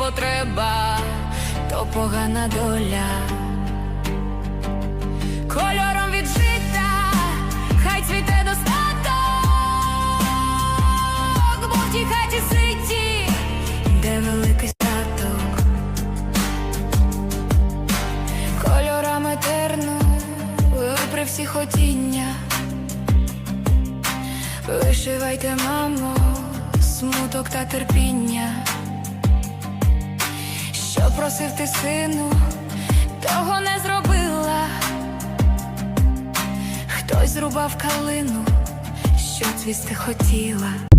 Потреба, то погана доля. Кольором від жита, хай цвіте достаток, бо в тій хаті ситі, де великий статок. Кольорами терну при всі хотіння. Вишивайте, мамо, смуток та терпіння. Просив ти сину, того не зробила. Хтось зрубав калину, що цвісти хотіла.